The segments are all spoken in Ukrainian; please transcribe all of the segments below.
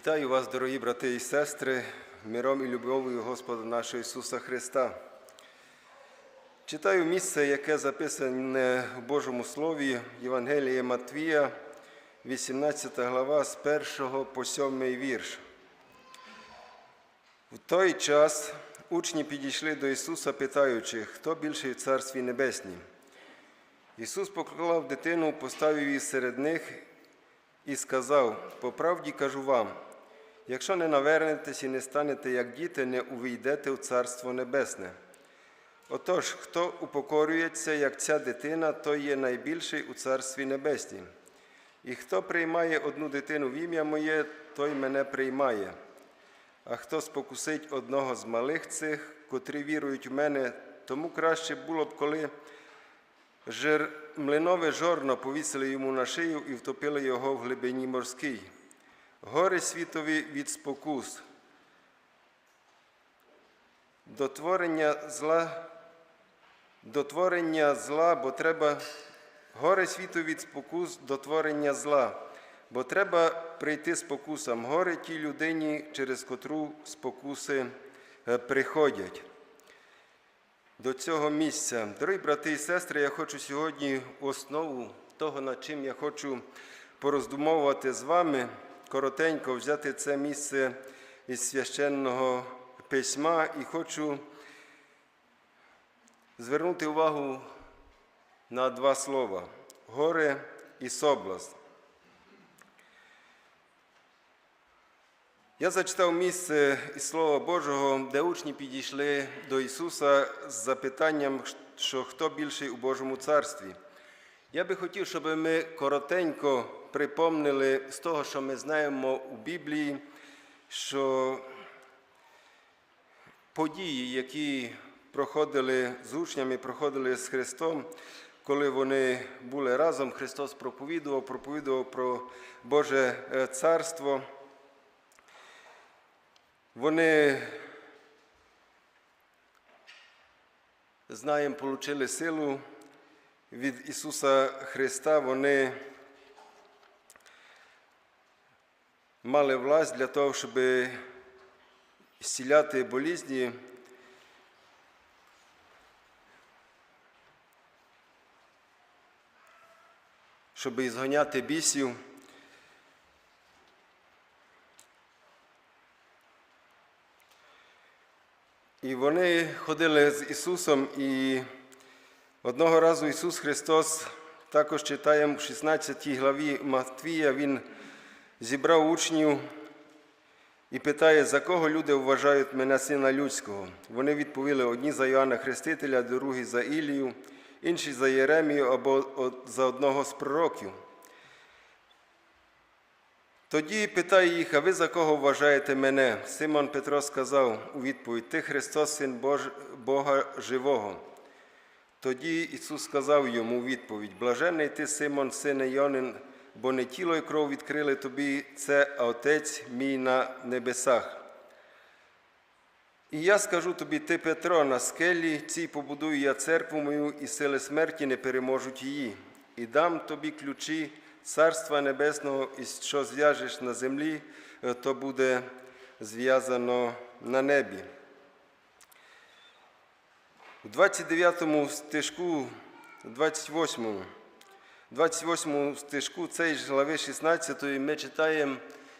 Вітаю вас, дорогі брати і сестри, миром і любов'ю Господа нашого Ісуса Христа. Читаю місце, яке записане в Божому Слові Євангелія Матвія, 18 глава з 1 по 7 вірш. В той час учні підійшли до Ісуса, питаючи, хто більший в Царстві Небеснім. Ісус поклав дитину, поставив її серед них і сказав: По правді кажу вам, якщо не навернетесь і не станете як діти, не увійдете в Царство Небесне. Отож, хто упокорюється, як ця дитина, той є найбільший у Царстві Небеснім. І хто приймає одну дитину в ім'я моє, той мене приймає. А хто спокусить одного з малих цих, котрі вірують в мене, тому краще було б, коли Жир, млинове жорно повісили йому на шию і втопили його в глибині морській. Горе світові від спокус. До творення зла, до творення зла, бо треба горе світу від спокус до творення зла, бо треба прийти спокусам. Горе тій людині, через котру спокуси е, приходять до цього місця. Дорогі брати і сестри, я хочу сьогодні основу того, над чим я хочу пороздумовувати з вами, коротенько взяти це місце із священного письма і хочу звернути увагу на два слова горе і соблазн. Я зачитав місце із Слова Божого, де учні підійшли до Ісуса з запитанням, що хто більший у Божому царстві. Я би хотів, щоб ми коротенько припомнили з того, що ми знаємо у Біблії, що події, які проходили з учнями, проходили з Христом, коли вони були разом, Христос проповідував, проповідував про Боже е, царство. Вони, знаємо, отримали силу від Ісуса Христа, вони мали власть для того, щоб зціляти болізні. Щоб ізганяти бісів. І вони ходили з Ісусом, і одного разу Ісус Христос, також читаємо в 16 главі Матвія, Він зібрав учнів і питає, за кого люди вважають мене сина людського. Вони відповіли одні за Йоанна Хрестителя, другі за Ілію, інші за Єремію або за одного з пророків. Тоді питає їх, а ви за кого вважаєте мене? Симон Петро сказав у відповідь: Ти Христос, син Бож... Бога живого. Тоді Ісус сказав йому у відповідь: Блажений ти, Симон, сине Йонин, бо не тіло і кров відкрили тобі це, а Отець мій на небесах. І я скажу тобі, ти, Петро, на скелі цій побудую я церкву мою, і сили смерті не переможуть її, і дам тобі ключі. Царства Небесного, і що зв'яжеш на землі, то буде зв'язано на небі. У 29 стежку, 28 28 стежку цієї ж глави 16 ми читаємо,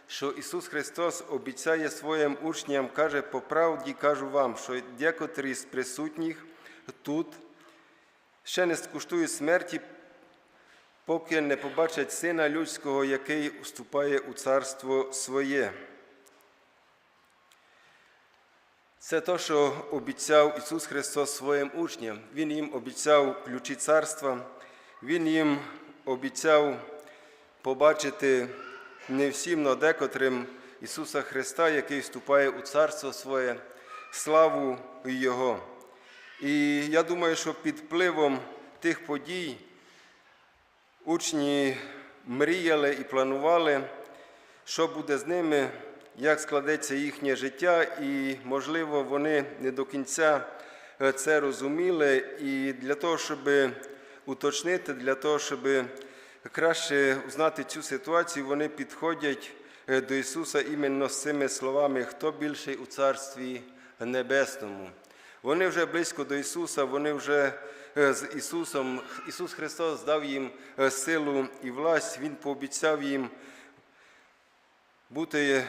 що Ісус Христос обіцяє своїм учням, каже, по правді кажу вам, що декотрі з присутніх тут ще не скуштують смерті, поки не побачать Сина Людського, який вступає у царство своє. Це те, що обіцяв Ісус Христос своїм учням. Він їм обіцяв ключі царства, Він їм обіцяв побачити не всім, але декотрим Ісуса Христа, який вступає у царство своє, славу Його. І я думаю, що під впливом тих подій. Учні мріяли і планували, що буде з ними, як складеться їхнє життя, і, можливо, вони не до кінця це розуміли. І для того, щоб уточнити, для того, щоб краще знати цю ситуацію, вони підходять е, до Ісуса іменно з цими словами, хто більший у Царстві Небесному. Вони вже близько до Ісуса, вони вже е, з Ісусом. Ісус Христос дав їм е, силу і власть, Він пообіцяв їм бути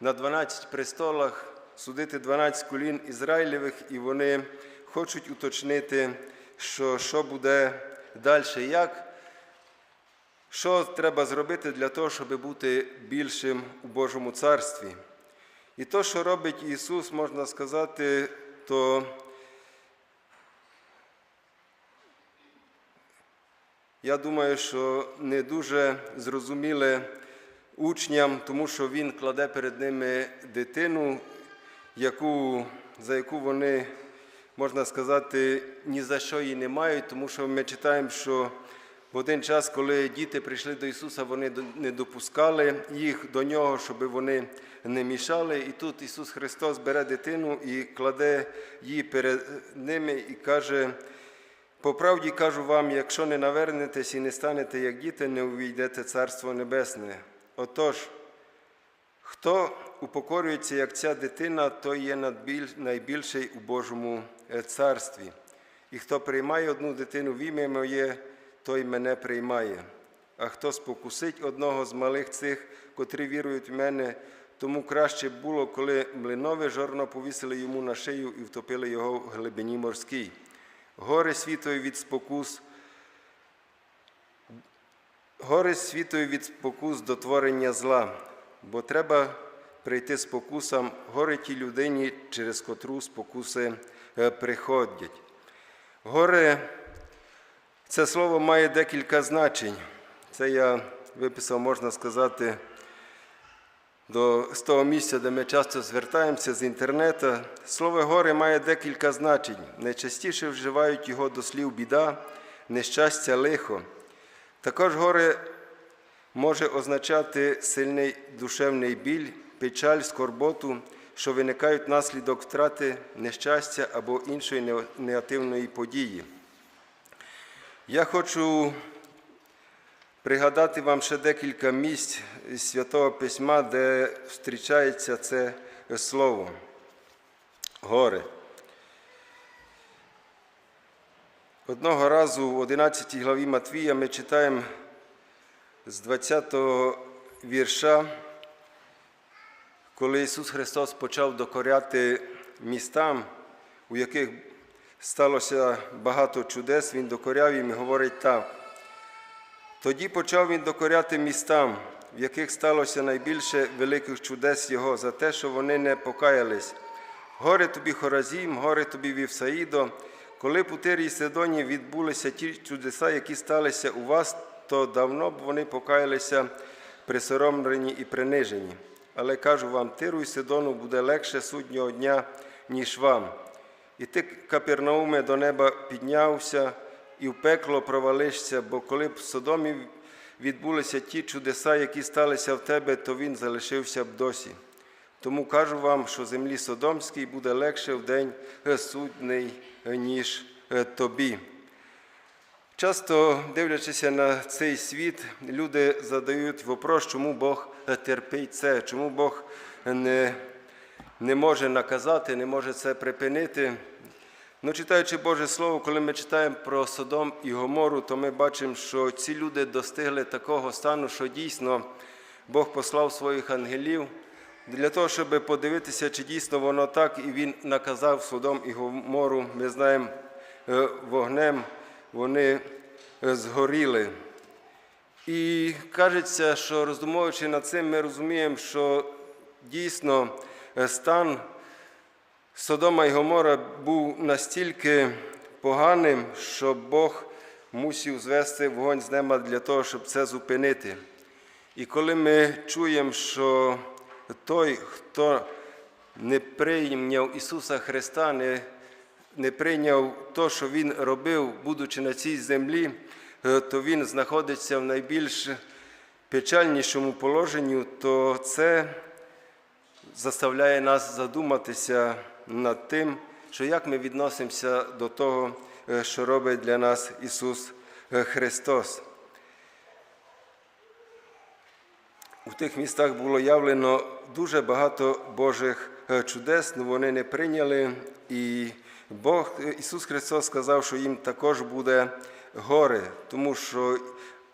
на 12 престолах, судити 12 колін Ізраїлевих, і вони хочуть уточнити, що, що буде далі, як, що треба зробити для того, щоб бути більшим у Божому царстві. І то, що робить Ісус, можна сказати, то я думаю, що не дуже зрозуміле учням, тому що Він кладе перед ними дитину, яку, за яку вони, можна сказати, ні за що її не мають, тому що ми читаємо, що в один час, коли діти прийшли до Ісуса, вони не допускали їх до нього, щоб вони не мішали. І тут Ісус Христос бере дитину і кладе її перед ними і каже, по правді кажу вам, якщо не навернетесь і не станете як діти, не увійдете Царство Небесне. Отож, хто упокорюється, як ця дитина, той є найбільший у Божому царстві. І хто приймає одну дитину в ім'я моє, той мене приймає. А хто спокусить одного з малих цих, котрі вірують в мене, тому краще було, коли млинове жорно повісили йому на шию і втопили його в глибині морській. Горе світові від спокус, горе світові від спокус до творення зла, бо треба прийти спокусам, горе тій людині, через котру спокуси е, приходять. Горе це слово має декілька значень. Це я виписав, можна сказати, до, з того місця, де ми часто звертаємося з інтернету. Слово горе має декілька значень. Найчастіше вживають його до слів біда, нещастя, лихо. Також горе може означати сильний душевний біль, печаль, скорботу, що виникають внаслідок втрати, нещастя або іншої негативної події. Я хочу пригадати вам ще декілька місць Святого Письма, де зустрічається це слово горе. Одного разу в 11 главі Матвія ми читаємо з 20 вірша, коли Ісус Христос почав докоряти містам, у яких сталося багато чудес, Він докоряв їм і говорить так. Тоді почав він докоряти містам, в яких сталося найбільше великих чудес Його, за те, що вони не покаялись. Горе тобі Хоразім, горе тобі Вівсаїдо, коли у Тирі і Сидоні відбулися ті чудеса, які сталися у вас, то давно б вони покаялися присоромлені і принижені. Але кажу вам, Тиру і Сидону буде легше суднього дня, ніж вам. І ти, Капернауме, до неба піднявся і в пекло провалишся, бо коли б в Содомі відбулися ті чудеса, які сталися в тебе, то він залишився б досі. Тому кажу вам, що землі Содомській буде легше в день е, судний, е, ніж е, тобі. Часто дивлячися на цей світ, люди задають вопрос, чому Бог терпить це, чому Бог не, не може наказати, не може це припинити. Ну, читаючи Боже Слово, коли ми читаємо про Содом і Гомору, то ми бачимо, що ці люди достигли такого стану, що дійсно Бог послав своїх ангелів для того, щоб подивитися, чи дійсно воно так, і він наказав Содом і Гомору. Ми знаємо, е, вогнем вони е, згоріли. І кажеться, що роздумуючи над цим, ми розуміємо, що дійсно е, стан Содома і Гомора був настільки поганим, що Бог мусив звести вогонь з неба для того, щоб це зупинити. І коли ми чуємо, що той, хто не прийняв Ісуса Христа, не, не прийняв то, що Він робив, будучи на цій землі, е, то Він знаходиться в найбільш печальнішому положенні, то це заставляє нас задуматися над тим, що як ми відносимося до того, е, що робить для нас Ісус е, Христос. у тих містах було явлено дуже багато Божих чудес, але вони не прийняли. І Бог, Ісус Христос сказав, що їм також буде горе, тому що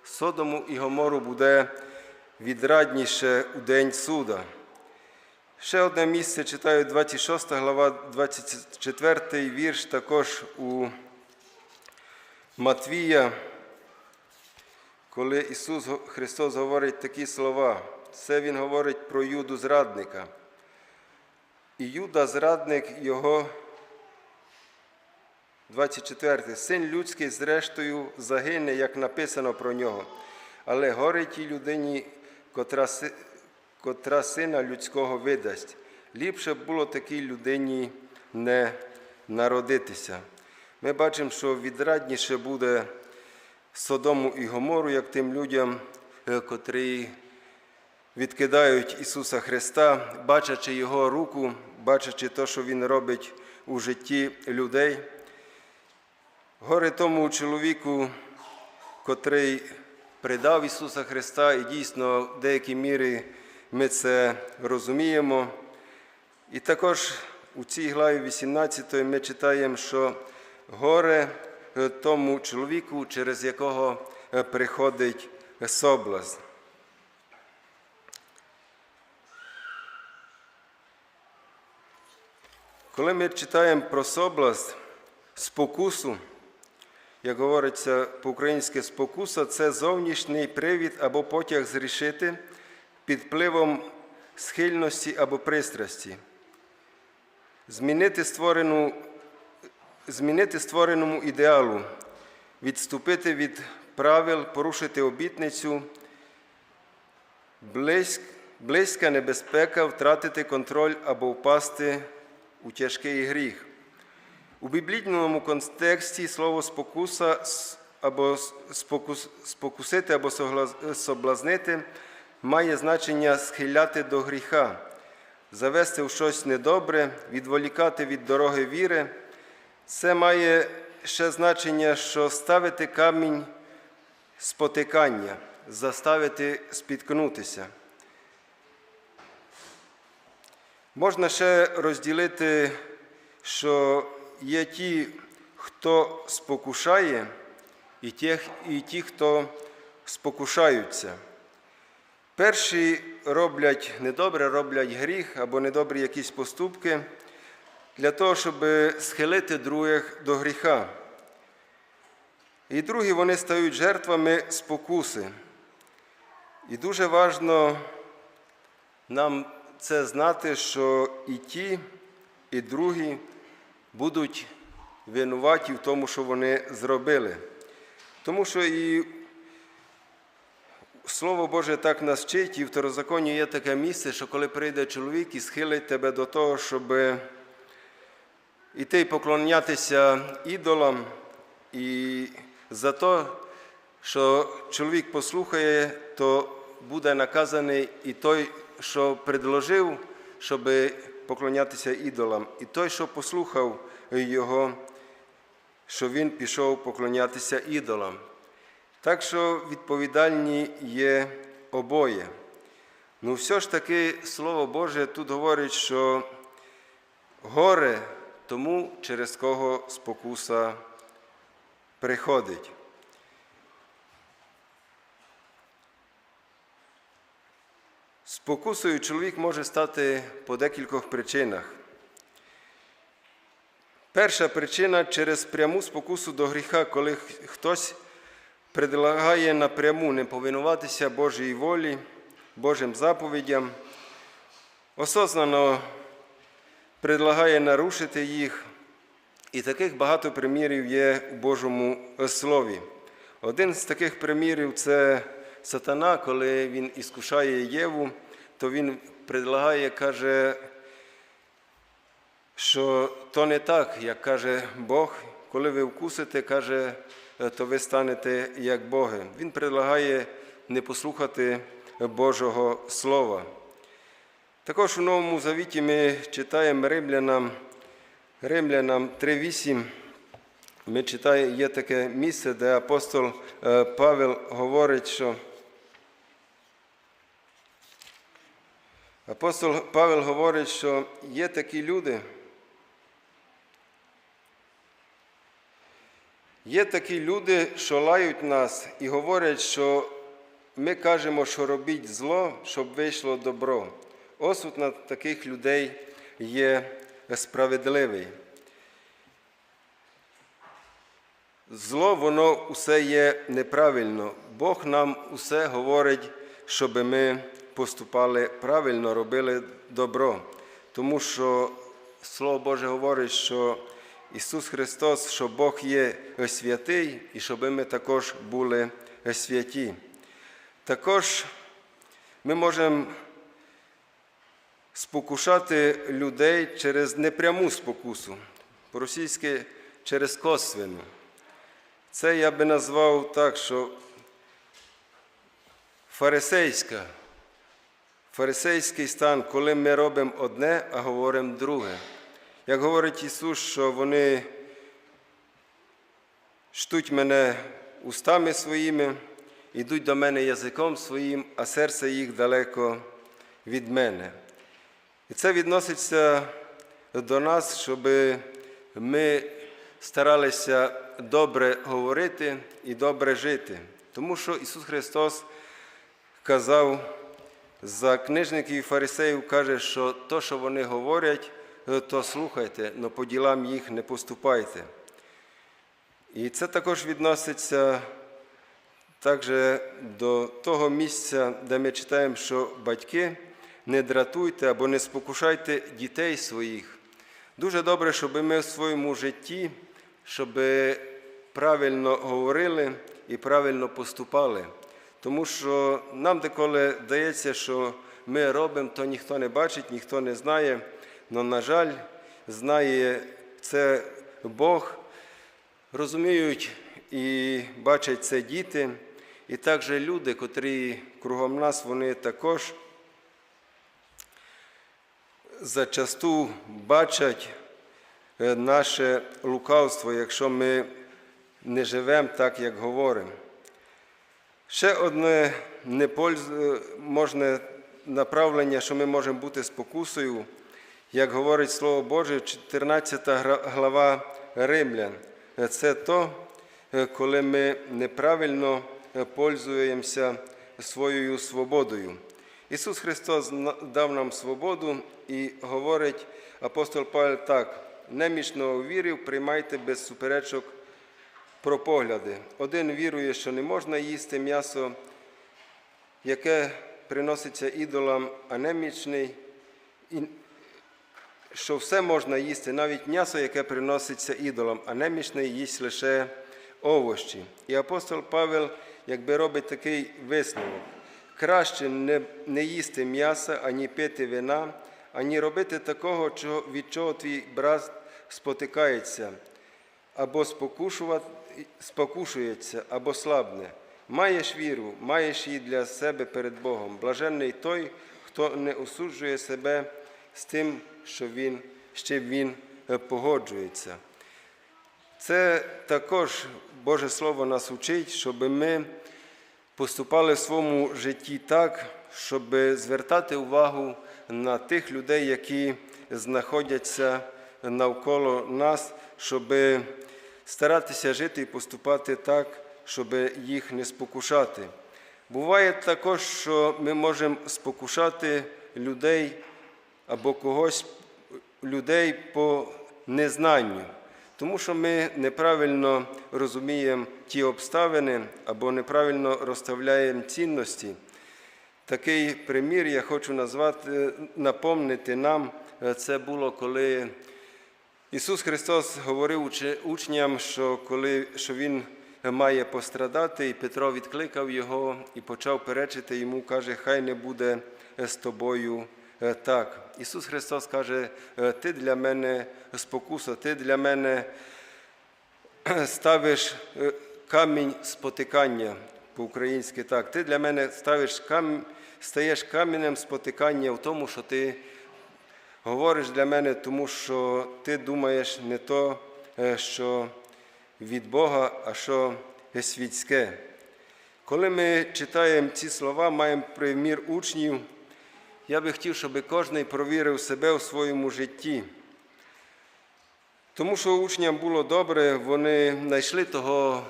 Содому і Гомору буде відрадніше у день суда. Ще одне місце читаю 26 глава, 24 вірш, також у Матвія, коли Ісус Христос говорить такі слова. Це Він говорить про Юду зрадника. І Юда зрадник його 24. Син людський, зрештою, загине, як написано про нього. Але горе тій людині, котра, котра сина людського видасть. Ліпше було такій людині не народитися. Ми бачимо, що відрадніше буде Содому і Гомору, як тим людям, е, котрі відкидають Ісуса Христа, бачачи Його руку, бачачи те, що Він робить у житті людей. Горе тому чоловіку, котрий предав Ісуса Христа, і дійсно в деякій мірі ми це розуміємо. І також у цій главі 18 ми читаємо, що горе тому чоловіку, через якого е, приходить соблазн. Коли ми читаємо про соблазн, спокусу, як говориться по-українськи, спокуса це зовнішній привід або потяг зрішити під впливом схильності або пристрасті, змінити, створену, змінити створеному ідеалу, відступити від правил, порушити обітницю, близь- близька небезпека втратити контроль або впасти у тяжкий гріх. У біблійному контексті слово спокуса або спокус- спокусити або соблазнити має значення схиляти до гріха, завести в щось недобре, відволікати від дороги віри. Це має ще значення, що ставити камінь спотикання, заставити спіткнутися. Можна ще розділити, що є ті, хто спокушає, і ті, і ті, хто спокушаються. Перші роблять недобре, роблять гріх або недобрі якісь поступки для того, щоб схилити других до гріха. І другі вони стають жертвами спокуси. І дуже важливо нам це знати, що і ті, і другі будуть винуваті в тому, що вони зробили. Тому що і Слово Боже так нас вчить, і в второзаконі є таке місце, що коли прийде чоловік і схилить тебе до того, щоб іти поклонятися ідолам, і за те, що чоловік послухає, то буде наказаний і той, що предложив, щоб поклонятися ідолам, і той, що послухав його, що він пішов поклонятися ідолам. Так що відповідальні є обоє. Ну, все ж таки, Слово Боже тут говорить, що горе тому, через кого спокуса приходить. Спокусою чоловік може стати по декількох причинах. Перша причина через пряму спокусу до гріха, коли хтось предлагає напряму не повинуватися Божій волі, Божим заповідям, осознано предлагає нарушити їх. І таких багато примірів є у Божому Слові. Один з таких примірів це сатана, коли він іскушає Єву, то він предлагає, каже, що то не так, як каже Бог, коли ви вкусите, каже, то ви станете як Боги. Він предлагає не послухати Божого Слова. Також у Новому Завіті ми читаємо римлянам, римлянам 3.8. Ми читаємо, є таке місце, де апостол е, Павел говорить, що Апостол Павел говорить, що є такі люди, є такі люди, що лають нас і говорять, що ми кажемо, що робіть зло, щоб вийшло добро. Осуд на таких людей є справедливий. Зло, воно усе є неправильно. Бог нам усе говорить, щоб ми поступали правильно, робили добро. Тому що Слово Боже говорить, що Ісус Христос, що Бог є святий, і щоб ми також були святі. Також ми можемо спокушати людей через непряму спокусу, по-російськи через косвену. Це я би назвав так, що фарисейська, фарисейський стан, коли ми робимо одне, а говоримо друге. Як говорить Ісус, що вони штуть мене устами своїми, йдуть до мене язиком своїм, а серце їх далеко від мене. І це відноситься до нас, щоб ми старалися добре говорити і добре жити. Тому що Ісус Христос казав за книжників і фарисеїв, каже, що то, що вони говорять, то слухайте, але по ділам їх не поступайте. І це також відноситься також до того місця, де ми читаємо, що батьки не дратуйте або не спокушайте дітей своїх. Дуже добре, щоб ми в своєму житті, щоб правильно говорили і правильно поступали. Тому що нам деколи здається, що ми робимо, то ніхто не бачить, ніхто не знає. Але, на жаль, знає це Бог, розуміють і бачать це діти, і також люди, котрі кругом нас, вони також зачасту бачать е, наше лукавство, якщо ми не живемо так, як говоримо. Ще одне можне направлення, що ми можемо бути спокусою, як говорить Слово Боже, 14 глава Римлян. Це то, е, коли ми неправильно е, пользуємося своєю свободою. Ісус Христос дав нам свободу і говорить апостол Павел так: немічного вірів приймайте без суперечок про погляди. Один вірує, що не можна їсти м'ясо, яке приноситься ідолам, а немічний, що все можна їсти, навіть м'ясо, яке приноситься ідолам, а немічний їсть лише овощі. І апостол Павел, якби робить такий висновок. Краще не, не їсти м'яса, ані пити вина, ані робити такого, від чого твій брат спотикається, або спокушується, або слабне. Маєш віру, маєш її для себе перед Богом. Блаженний той, хто не осуджує себе з тим, що він, ще він е, погоджується. Це також Боже Слово нас учить, щоб ми поступали в своєму житті так, щоб звертати увагу на тих людей, які знаходяться навколо нас, щоб старатися жити і поступати так, щоб їх не спокушати. Буває також, що ми можемо спокушати людей або когось людей по незнанню тому що ми неправильно розуміємо ті обставини або неправильно розставляємо цінності. Такий примір я хочу назвати, напомнити нам, це було коли Ісус Христос говорив учням, що коли, що Він має пострадати, і Петро відкликав Його і почав перечити йому, каже, хай не буде з тобою Е, так. Ісус Христос каже, «Е, Ти для мене спокуса, ти для мене ставиш е, камінь спотикання по-українськи так. Ти для мене ставиш камінь, стаєш камінем спотикання в тому, що ти говориш для мене, тому що ти думаєш не то, що від Бога, а що світське. Коли ми читаємо ці слова, маємо примір учнів я би хотів, щоб кожен провірив себе у своєму житті. Тому що учням було добре, вони знайшли того,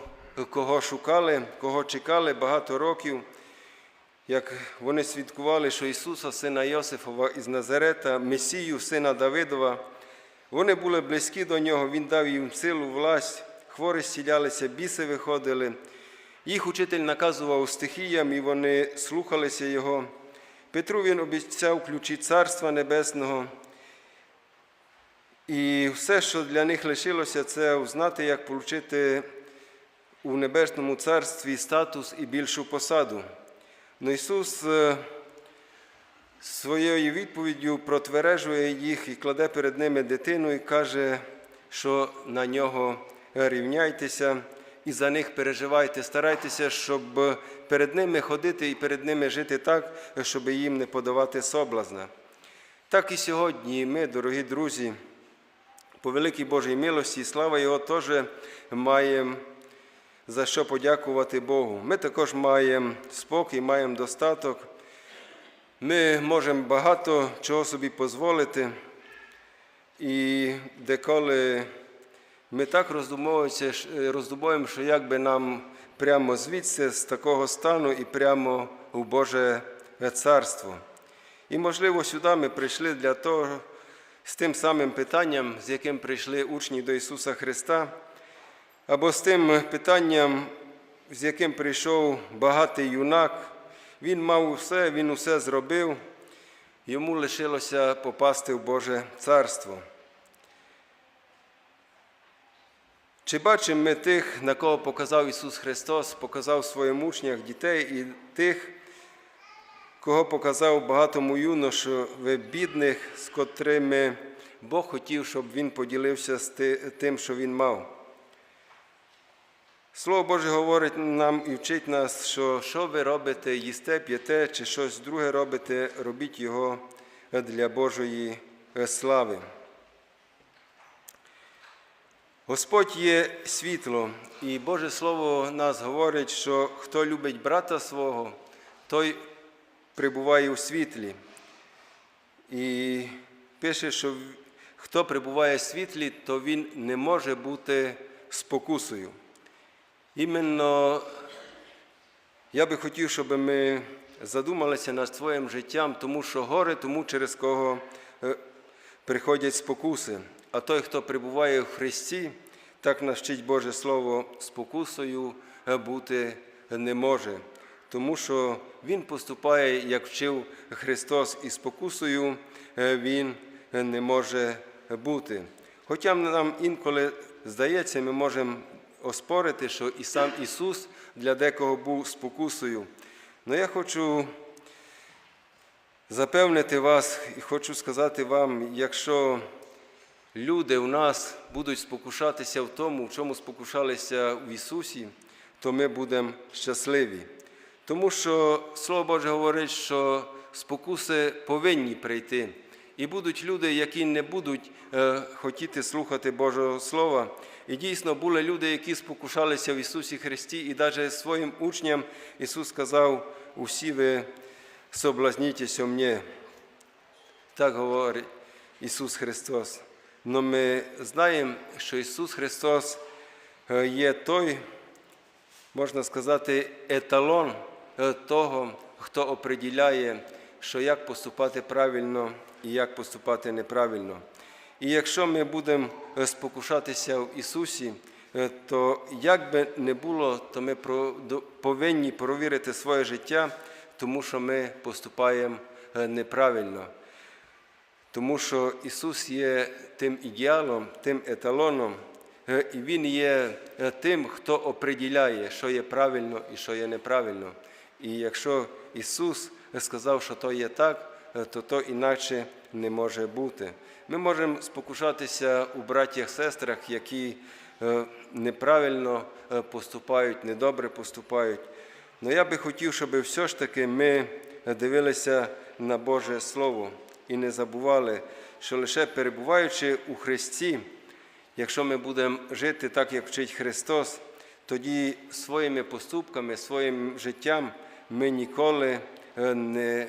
кого шукали, кого чекали багато років, як вони свідкували, що Ісуса, сина Йосифова із Назарета, Месію, сина Давидова, вони були близькі до нього, Він дав їм силу, власть, хворі зцілялися, біси виходили. Їх учитель наказував стихіям, і вони слухалися Його. Петру він обіцяв ключі Царства Небесного. І все, що для них лишилося, це узнати, як отримати у Небесному Царстві статус і більшу посаду. Но Ісус е, своєю відповіддю протвережує їх і кладе перед ними дитину і каже, що на нього рівняйтеся і за них переживайте, старайтеся, щоб перед ними ходити і перед ними жити так, щоб їм не подавати соблазна. Так і сьогодні ми, дорогі друзі, по великій Божій милості, слава Його теж маємо за що подякувати Богу. Ми також маємо спокій, маємо достаток. Ми можемо багато чого собі дозволити. І деколи ми так роздумовуємося, роздумуємо, що як би нам прямо звідси, з такого стану і прямо у Боже Царство. І, можливо, сюди ми прийшли для того, з тим самим питанням, з яким прийшли учні до Ісуса Христа, або з тим питанням, з яким прийшов багатий юнак. Він мав усе, він усе зробив, йому лишилося попасти в Боже Царство. Чи бачимо ми тих, на кого показав Ісус Христос, показав своїм учнях дітей і тих, кого показав багатому юношові бідних, з котрими Бог хотів, щоб він поділився з тим, що він мав. Слово Боже говорить нам і вчить нас, що що ви робите, їсте, п'єте чи щось друге робите, робіть його для Божої слави. Господь є світло, і Боже Слово нас говорить, що хто любить брата свого, той прибуває у світлі. І пише, що хто прибуває в світлі, то він не може бути спокусою. Іменно я би хотів, щоб ми задумалися над своїм життям, тому що горе, тому через кого приходять спокуси. А той, хто перебуває в Христі, так навчить Боже Слово, спокусою бути не може, тому що Він поступає, як вчив Христос, і спокусою Він не може бути. Хоча нам інколи здається, ми можемо оспорити, що і сам Ісус для декого був спокусою. Але я хочу запевнити вас і хочу сказати вам, якщо люди у нас будуть спокушатися в тому, в чому спокушалися в Ісусі, то ми будемо щасливі. Тому що Слово Боже говорить, що спокуси повинні прийти. І будуть люди, які не будуть е, хотіти слухати Божого Слова. І дійсно були люди, які спокушалися в Ісусі Христі, і навіть своїм учням Ісус сказав, усі ви соблазнітеся мені. Так говорить Ісус Христос. Но ми знаємо, що Ісус Христос є той, можна сказати, еталон того, хто оприділяє, що як поступати правильно і як поступати неправильно. І якщо ми будемо спокушатися в Ісусі, то як би не було, то ми повинні провірити своє життя, тому що ми поступаємо неправильно. Тому що Ісус є тим ідеалом, тим еталоном, і Він є тим, хто оприділяє, що є правильно і що є неправильно. І якщо Ісус сказав, що то є так, то то інакше не може бути. Ми можемо спокушатися у братях сестрах, які неправильно поступають, недобре поступають. Але я би хотів, щоб все ж таки ми дивилися на Боже Слово і не забували, що лише перебуваючи у Христі, якщо ми будемо жити так, як вчить Христос, тоді своїми поступками, своїм життям ми ніколи не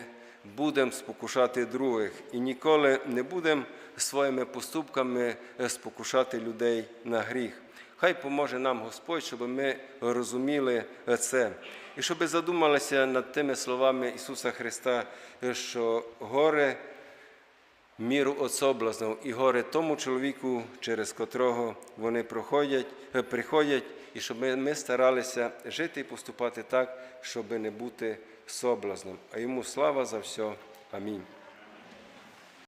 будемо спокушати других і ніколи не будемо своїми поступками е, спокушати людей на гріх. Хай поможе нам Господь, щоб ми розуміли е, це. І щоб задумалися над тими словами Ісуса Христа, е, що горе міру от соблазнів і горе тому чоловіку, через котрого вони проходять, приходять, і щоб ми старалися жити і поступати так, щоб не бути соблазном. А йому слава за все. Амінь.